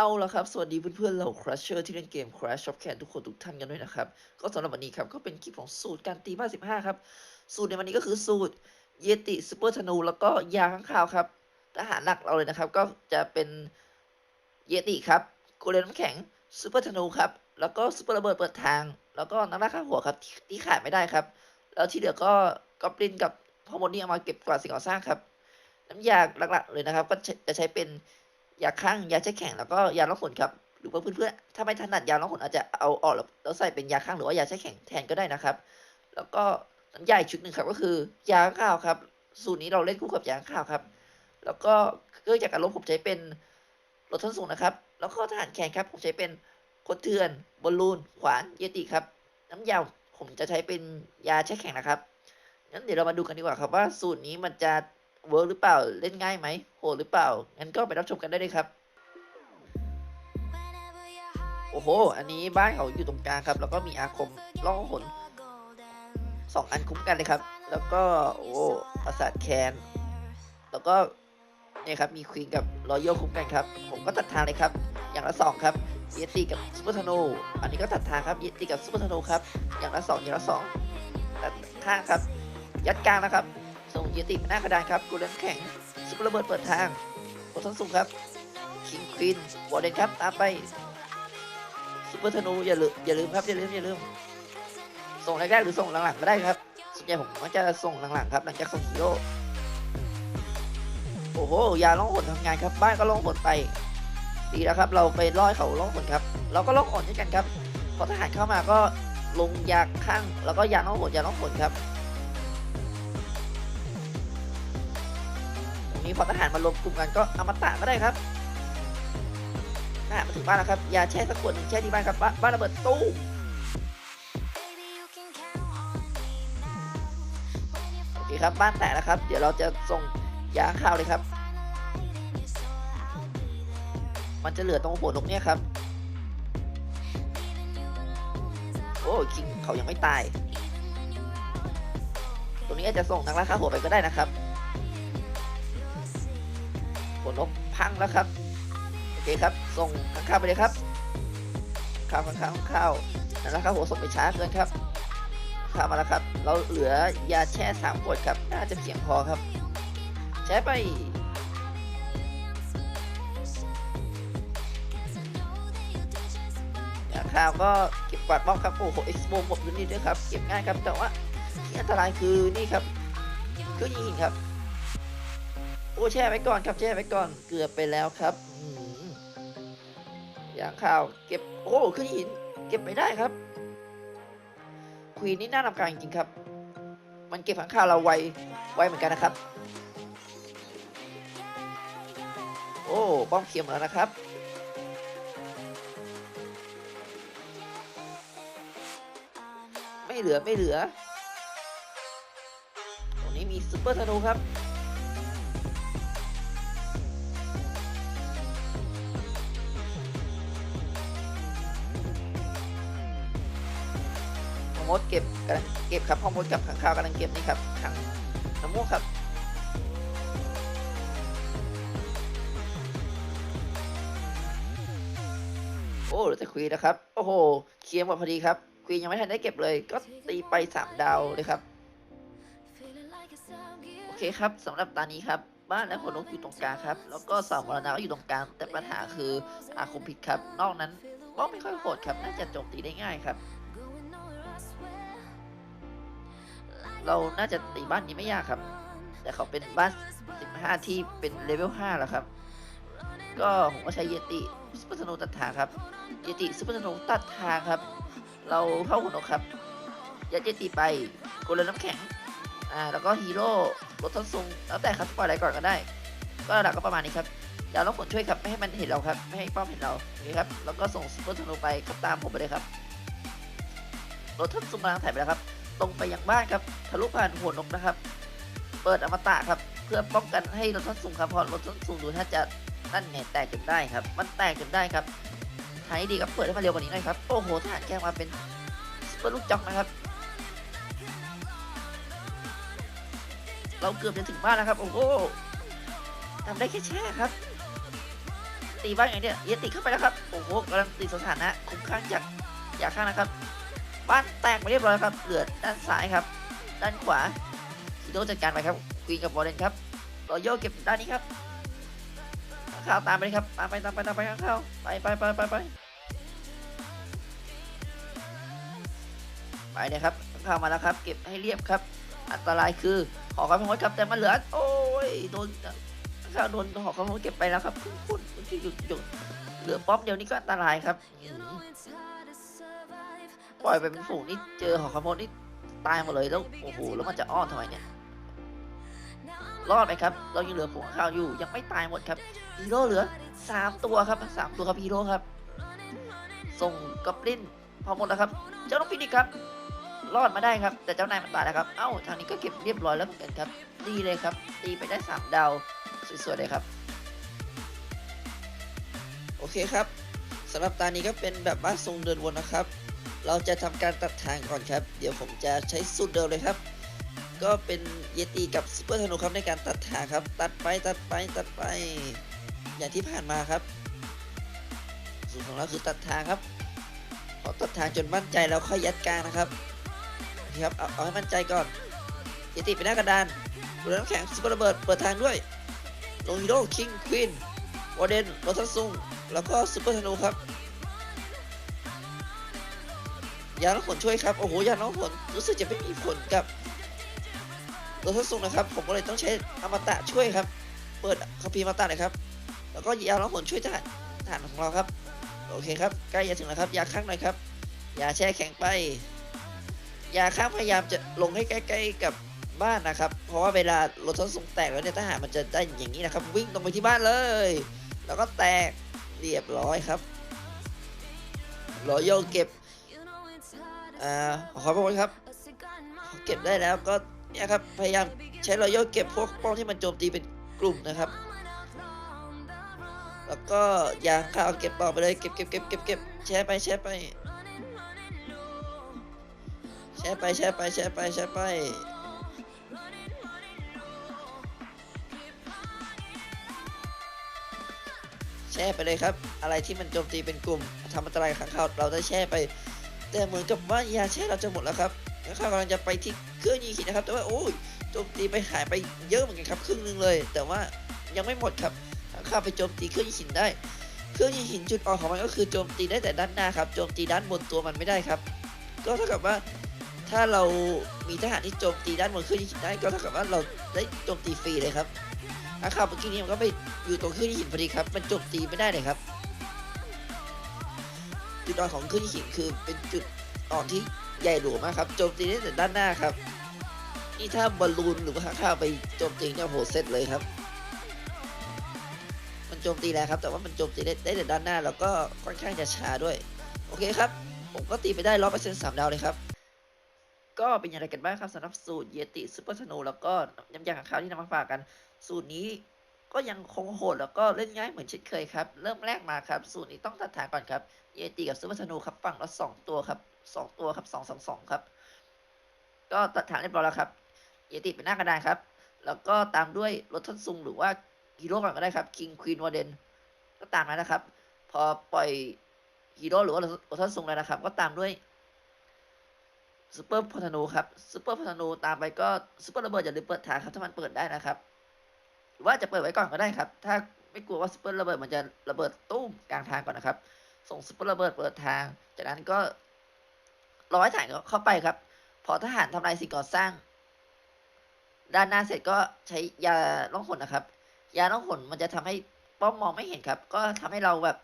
เอาละครับ สวัสดีเพื่อนๆเรา Crusher ที่เล่นเกม Crash of Can ทุกคนทุกท่านกันด้วยนะครับ ก็สำหรับวันนี้ครับ ก็เป็นคลิปของสูตรการตีบ้า15 ครับ สูตรในวันนี้ก็คือสูตรเยติซูเปอร์ธนู แล้วก็ยาข้างคาวครับทหารหลักเราเลยนะครับ ก็จะเป็นเยติครับโกเลนน้ำแข็งซูเปอร์ธนูครับ แล้วก็ซูเปอร์ระเบิดเปิดทาง แล้วก็นักล่าข้างหัวครับที่ที่ขาดไม่ได้ครับ แล้วที่เหลือก็กอบลินกับพอมดนี่เอามาเก็บกวาดสิ่งก่อสร้างครับ น้ำยาหลักๆเลยนะครับ ก็จะใช้เป็น ยาข้างยาแช่แข็งแล้วก็ยาล้างขนครับ หรือว่าเพื่อนๆถ้าไม่ถนัดยาล้างขนอาจจะเอาออกแล้วใส่เป็นยาข้างหรือว่ายาแช่แข็งแทนก็ได้นะครับ แล้วก็น้ำยาอีกชุดหนึ่งครับก็คือยาข้าวครับ สูตรนี้เราเล่นคู่กับยาข้าวครับ แล้วก็เครื่องจักรลมผมใช้เป็นรถทั้งสูงนะครับ แล้วก็ทหารแข่งครับ ผมใช้เป็นคนเถื่อนบอลลูน ขวานเยติครับ น้ำยาผมจะใช้เป็นยาแช่แข็งนะครับงั้นเดี๋ยวเรามาดูกันดีกว่าครับว่าสูตรนี้มันจะ เวิร์กหรือเปล่าเล่นง่ายไหมโหดหรือเปล่างั้นก็ไปรับชมกันได้เลยครับ โอ้โห อันนี้บ้านเขาอยู่ตรงกลางครับ แล้วก็มีอาคมล่องหนสองอันคุ้มกันเลยครับ แล้วก็โอ้ปราสาทแคนแล้วก็เนี่ยครับมีควีนกับรอยัลคุ้มกันครับ ผมก็ตัดทางเลยครับ อย่างละสองครับเยติกับซูเปอร์ธนูอันนี้ก็ตัดทางครับเยติกับซูเปอร์ธนูครับอย่างละสองอย่างละสองตัดข้างครับ ยัดกลางนะครับ ยติหน้ากระดานครับกูเลนแข็งซุปเปอร์ระเบิดเปิดทางโอทันสุงครับคิงควีนวอร์เดนครับตามไปซุปเปอร์ธนูอย่าลืมอย่าลืมครับอย่าลืมอย่าลืมส่งแรกๆหรือส่งหลังๆก็ได้ครับส่วนใหญ่ผมก็จะส่งหลังๆครับหลังจากส่งฮีโร่โอ้โหยาล่องหนทำงานครับ บ้านก็ล่องหนไป ดีแล้วครับ เราไปล่อยเขาล่องหนครับ เราก็ล่องหนด้วยกันครับพอทหารเข้ามาก็ลงยาข้างแล้วก็ยาล่องหนยาล่องหนครับ นี้พอทหารมารวมกลุ่มกันก็อมตะก็ได้ครับน่ามาถึงบ้านแล้วครับ ยาแช่สักขวดหนึ่งแช่ที่บ้านครับบ้านบ้านระเบิดตู้โอเคครับ บ้านแตกแล้วครับ เดี๋ยวเราจะส่งยาข้าวเลยครับ มันจะเหลือตรงหัวนกเนี่ยครับ โอ้คิงเขายังไม่ตายตรงนี้อาจจะส่งนักล่าข้าหัวไปก็ได้นะครับ ผลนกพังแล้วครับ โอเคครับ ส่งข้างข้าวไปเลยครับ ข้าวข้างข้าวข้างข้วนั่นแหละครับหัวส่งไปช้าเกินครับข้ามาแล้วครับ เราเหลือยาแช่สามขวดครับ น่าจะเพียงพอครับ แช่ไปยาข้าวก็เก็บกวาดบ้องครับโอ้โหเอ็กซ์โบหมดพื้นที่ด้วยครับ เก็บง่ายครับแต่ว่าที่อันตรายคือนี่ครับเครื่องยิงหินครับ โอ้แช่ไว้ก่อนครับแช่ไว้ก่อนเกือบไปแล้วครับอย่างข่าวเก็บโอ้ขึ้นหิน เก็บไม่ได้ครับควีนนี่น่ารำคาญจริงครับ มันเก็บขังข่าวเราไวไวเหมือนกันนะครับ โอ้ป้อมเขียมแล้วนะครับไม่เหลือไม่เหลือ ตรงนี้มีซุปเปอร์ธนูครับ มดเก็บกำลังเก็บครับพ่อมดกับขังข้าวกำลังเก็บนี่ครับขังน้ำมูกครับโอ้เหลือแต่ควีนนะครับ โอ้โห เคลียร์หมดพอดีครับ ควีนยังไม่ทันได้เก็บเลย ก็ตีไปสามดาวเลยครับ โอเคครับสำหรับตานี้ครับ บ้านและคนนกอยู่ตรงกลางครับ แล้วก็เสามรณะก็อยู่ตรงกลาง แต่ปัญหาคืออาคมพิษครับ นอกนั้นก็ไม่ค่อยโหดครับ น่าจะโจมตีได้ง่ายครับ เราน่าจะตีบ้านนี้ไม่ยากครับ แต่เขาเป็นบ้าน 15 ที่เป็นเลเวล 5 แล้วครับ ก็ผมก็ใช้เยติซุปเปอร์ธนูตัดทางครับ เยติซุปเปอร์ธนูตัดทางครับ เราเข้าหุ่นกครับยัดเยติไปโกเลนน้ำแข็ง อ่า แล้วก็ฮีโร่รถทันซุงแล้วแต่ครับปล่อยอะไรก่อนก็ได้ ก็หลักก็ประมาณนี้ครับเดี๋ยวเราผลช่วยครับ ไม่ให้มันเห็นเราครับ ไม่ให้ป้อมเห็นเราโอเคครับ แล้วก็ส่งซุปเปอร์ธนูไปก็ตามผมไปเลยครับ รถทันซุงกำลังถ่ายไปแล้วครับ ตรงไปยังบ้านครับทะลุผ่านหัวนกนะครับ เปิดอมตะครับ เพื่อป้องกันให้รถทันซุงครับพราะรถทันซุงดูถ้าจะนั่นไงแตกจนได้ครับ มันแตกจนได้ครับท้ายดีครับเปิดให้มันเร็วกว่านี้หน่อยครับโอ้โหทหารแกมาเป็นซุปเปอร์ลูกจ็อกนะครับ เราเกือบจะถึงบ้านแล้วครับโอ้โหทำได้แค่แช่ครับ ตีบ้านอย่างเนี้ยเยติเข้าไปแล้วครับโอ้โหกำลังตีสถานะคุ้มข้างจากอยากข้างนะครับ บ้นแตกไปเรียบร้อยครับเหลือด้านซ้ายครับ ด้านขวาฮิโดจัดการไปครับควีนกับบอลเลนครับรอยโยเก็บด้านนี้ครับข้าวตามไปครับตามไปตามไปตามไปข้าวไปไปไปไปไปไปเลยครับข้าวมาแล้วครับ เก็บให้เรียบครับ อันตรายคือหอคอยพงครับแต่มันเหลือโอ้ยโดนข้าวโดนหอคอยพงเก็บไปแล้วครับคุณคุณหยุดหยุดเหลือป๊อปเดียวนี้ก็อันตรายครับ ปล่อยไปเป็นฝูงนี่เจอหอคอยพงนี่ตายหมดเลยแล้วโอ้โหแล้วมันจะอ้อนทำไมเนี่ยรอดไหมครับ เรายังเหลือผงข้าวอยู่ ยังไม่ตายหมดครับฮีโร่เหลือสามตัวครับสามตัวครับฮีโร่ครับ ส่งกับลินพอหมดแล้วครับ เจ้าน้องฟินิกครับ รอดมาได้ครับ แต่เจ้านายมันตายแล้วครับ เอ้าทางนี้ก็เก็บเรียบร้อยแล้วเหมือนกันครับดีเลยครับ ตีไปได้สามดาวสวยๆเลยครับ โอเคครับสำหรับตานี้ก็เป็นแบบบ้านทรงเดินวนนะครับ เราจะทำการตัดทางก่อนครับ เดี๋ยวผมจะใช้สูตรเดิมเลยครับ ก็เป็นเยติกับซูเปอร์ธนูครับในการตัดทางครับ ตัดไปตัดไปตัดไป อย่างที่ผ่านมาครับ สูตรของเราคือตัดทางครับพอตัดทางจนมั่นใจแล้วค่อยยัดกลางนะครับโอเครับเอาเอาให้มั่นใจก่อนเยติไปหน้ากระดานบนน้ำแข็งซูเปอร์ระเบิดเปิดทางด้วยลงฮีโร่คิงควีนวอเดนโรทัสซุงแล้วก็ซูเปอร์ธนูครับ ยาน้องผลช่วยครับ โอ้โห ยาน้องผลรู้สึกจะไม่มีผลกับรถทดสอบนะครับ ผมก็เลยต้องใช้อมตะช่วยครับ เปิดคัมภีร์อมตะหน่อยครับ แล้วก็ยาล้างผลช่วยทหารทหารของเราครับ โอเคครับ ใกล้จะถึงแล้วครับ ยาข้างหน่อยครับ ยาแช่แข็งไป ยาข้างพยายามจะลงให้ใกล้ ๆกับบ้านนะครับ เพราะว่าเวลารถทดสอบแตกแล้วเนี่ยทหารมันจะได้อย่างนี้นะครับ วิ่งตรงไปที่บ้านเลย แล้วก็แตกเรียบร้อยครับรอโยเก็บ อ่าขอขอบคุณครับ เก็บได้แล้วก็เนี่ยครับพยายามใช้รอยย่อเก็บพวกป้องที่มันโจมตีเป็นกลุ่มนะครับ แล้วก็ยางข้าวเก็บต่อไปเลยเก็บเก็บเก็บเก็บเก็บแชร์ไปแชร์ไปแชร์ไปแชร์ไปแชร์ไปแชร์ไปแชร์ไปเลยครับ อะไรที่มันโจมตีเป็นกลุ่มทำอันตรายขังข่าวเราได้แชร์ไป แต่เหมือนกับว่ายาแช่เราจะหมดแล้วครับแล้วข้ากำลังจะไปที่เครื่องยิงหินนะครับ แต่ว่าโอ้ยโจมตีไปหายไปเยอะเหมือนกันครับครึ่งหนึงเลย แต่ว่ายังไม่หมดครับข้าไปโจมตีเครื่องยิงหินได้ เครื่องยิงหินจุดอ่อนของมันก็คือโจมตีได้แต่ด้านหน้าครับ โจมตีด้านบนตัวมันไม่ได้ครับ ก็เท่ากับว่าถ้าเรามีทหารที่โจมตีด้านบนเครื่องยิงหินได้ก็เท่ากับว่าเราได้โจมตีฟรีเลยครับข้าเมื่อกี้นี้มันก็ไปอยู่ตรงเครื่องยิงหินพอดีครับ มันโจมตีไม่ได้เลยครับ ดอ่อนของเครื่องยิงหินคือเป็นจุดอ่อนที่ใหญ่หลวงมากครับโจมตีได้แต่ด้านหน้าครับ นี่ถ้าบอลลูนหรือว่าข้าวไปโจมตีเนี่ยโหเสร็จเลยครับ มันโจมตีแล้วครับ แต่ว่ามันโจมตีได้ได้แต่ด้านหน้า แล้วก็ค่อนข้างจะช้าด้วย โอเคครับ ผมก็ตีไปได้ร้อยเปอร์เซ็นต์สามดาวเลยครับ ก็เป็นอย่างไรกันบ้างครับสำหรับสูตรเยติซูเปอร์สโนแล้วก็น้ำยาขังข้าวที่นำมาฝากกัน สูตรนี้ ก็ยังคงโหดแล้วก็เล่นง่ายเหมือนเช่นเคยครับ เริ่มแรกมาครับ สูตรนี้ต้องตัดฐานก่อนครับ เยติกับซูเปอร์ธนูครับฝั่งละสองตัวครับสองตัวครับสองสองสองครับ ก็ตัดฐานเรียบร้อยแล้วครับ เยติเป็นหน้ากระดานครับ แล้วก็ตามด้วยรถทันซุงหรือว่าฮีโร่ก่อนก็ได้ครับคิงควีนวอร์เดนก็ตามนั้นนะครับ พอปล่อยฮีโร่หรือว่ารถทันซุงแล้วนะครับ ก็ตามด้วยซูเปอร์พอธนูครับซูเปอร์พอธนูตามไปก็ซูเปอร์ระเบิดอย่าลืมเปิดฐานครับถ้ามันเปิดได้นะครับ รือว่าจะเปิดไว้ก่อนก็ได้ครับ ถ้าไม่กลัวว่าซูเปอร์ระเบิดมันจะระเบิดตุ้มกลางทางก่อนนะครับ ส่งซุปเปอร์ระเบิดเปิดทาง จากนั้นก็ร้อยฐานเข้าไปครับ พอทหารทำลายสิ่งก่อสร้าง ด้านหน้าเสร็จก็ใช้ยาล่องหนนะครับ ยาล่องหนมันจะทำให้ป้อมมองไม่เห็นครับ ก็ทำให้เราแบบ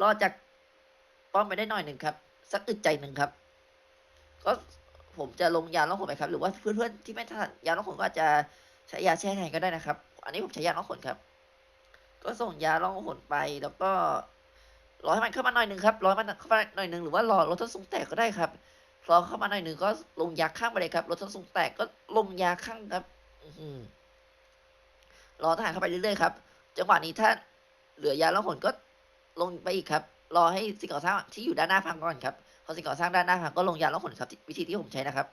รอดจากป้อมไปได้หน่อยหนึ่งครับ สักอึดใจหนึ่งครับ ก็ผมจะลงยาล่องหนไปครับ หรือว่าเพื่อนๆที่ไม่ถนัดยาล่องหนก็จจะใช้ยาแช่แทนก็ได้นะครับ อันนี้ผมใช้ยาล่องหนครับ ก็ส่งยาล่องหนไปแล้วก็รอให้มันเข้ามาหน่อยหนึ่งครับรอมันเข้ามาหน่อยหนึ่งหรือว่ารอรถทดสูงแตกก็ได้ครับรอเข้ามาหน่อยหนึ่งก็ลงยาข้างไปเลยครับรถทดสูงแตกก็ลงยาข้างครับ อือหือรอทหารเข้าไปเรื่อยๆครับจังหวะนี้ถ้าเหลือยาแล้วหนก็ลงไปอีกครับ รอให้สิ่งก่อสร้างที่อยู่ด้านหน้าพังก่อนครับพอสิ่งก่อสร้างด้านหน้าพังก็ลงยาแล้วหนครับวิธีที่ผมใช้นะครับ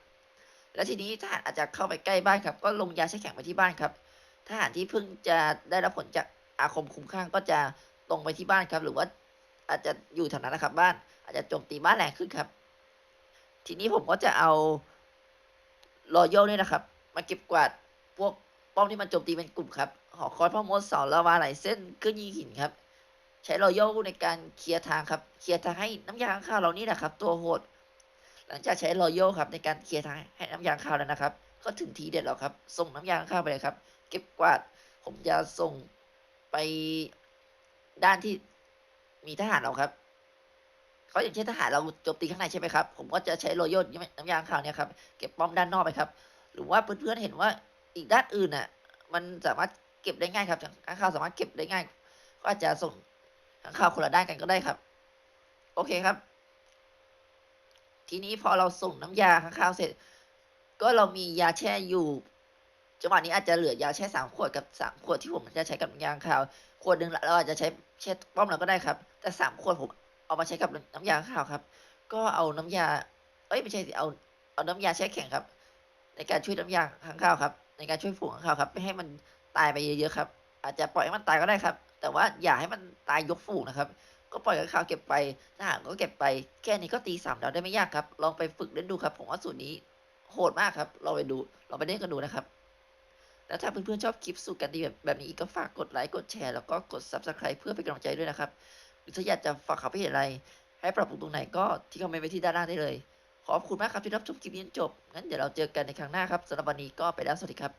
แล้วทีนี้ทหารอาจจะเข้าไปใกล้บ้านครับ ก็ลงยาแช่แข็งไปที่บ้านครับ ทหารที่เพิ่งจะได้รับผลจากอาคมคุ้มข้างก็จะตรงไปที่บ้านครับ หรือว่าอาจจะอยู่แถวนั้นนะครับ บ้าน อาจจะโจมตีบ้านแรงขึ้นครับ ทีนี้ผมก็จะเอารอยัลเนี่ยนะครับ มาเก็บกวาดพวกป้อมที่มันโจมตีเป็นกลุ่มครับหอคอยพ่อมดเสาลาวาไหลเส้นเครื่องยิงหินครับ ใช้รอยัลในการเคลียร์ทางครับเคลียร์ทางให้น้ำยาข้างข้าวเรานี่นะครับ ตัวโหด หลังจากใช้รอยัลครับในการเคลียร์ทางให้น้ำยางข้าวแล้วนะครับ ก็ถึงทีเด็ดแล้วครับ ส่งน้ำยางข้าวไปเลยครับ เก็บกวาด ผมจะส่งไปด้านที่มีทหารเราครับ เขาอย่างเช่นทหารเราโจมตีข้างในใช่ไหมครับ ผมก็จะใช้รอยัลน้ำยางข้าวเนี่ยครับเก็บป้อมด้านนอกไปครับ หรือว่าเพื่อนๆเห็นว่าอีกด้านอื่นน่ะ มันสามารถเก็บได้ง่ายครับข้างข้าวสามารถเก็บได้ง่าย ก็อาจจะส่งข้างข้าวคนละด้านกันก็ได้ครับ โอเคครับ ทีนี้พอเราส่งน้ำยาข้างข้าวเสร็จ ก็เรามียาแช่อยู่ จังหวะนี้อาจจะเหลือยาแช่สามขวดกับสามขวดที่ผมจะใช้กับน้ำยางข้าวขวดหนึ่งเราอาจจะใช้แช่ป้อมเราก็ได้ครับ แต่สามขวดผมเอามาใช้กับน้ำยางข้าวครับ ก็เอาน้ำยา เอ้ยไม่ใช่สิเอาเอาน้ำยาแช่แข็งครับ ในการช่วยน้ำยาข้างข้าวครับ ในการช่วยฝูงข้างข้าวครับไม่ให้มันตายไปเยอะๆครับ อาจจะปล่อยให้มันตายก็ได้ครับ แต่ว่าอย่าให้มันตายยกฝูงนะครับ ก็ปล่อยข้างข้าวเก็บไปทหารก็เก็บไปแค่นี้ก็ตีสามดาวได้ไม่ยากครับ ลองไปฝึกเล่นดูครับ ผมว่าสูตรนี้โหดมากครับลองไปดูลองไปเล่นกันดูนะครับ แล้วถ้าเพื่อนๆชอบคลิปสู่กันดีแบบแบบนี้อีกก็ฝากกดไลค์กดแชร์แล้วก็กด subscribe เพื่อเป็นกำลังใจด้วยนะครับหรือถ้าอยากจะฝากเขาไปเห็นอะไร ให้ปรับปรุงตรงไหนก็ที่คอมเมนต์ไว้ที่ด้านล่างได้เลย ขอบคุณมากครับที่รับชมคลิปนี้จนจบงั้นเดี๋ยวเราเจอกันในครั้งหน้าครับสำหรับวันนี้ก็ไปแล้วสวัสดีครับ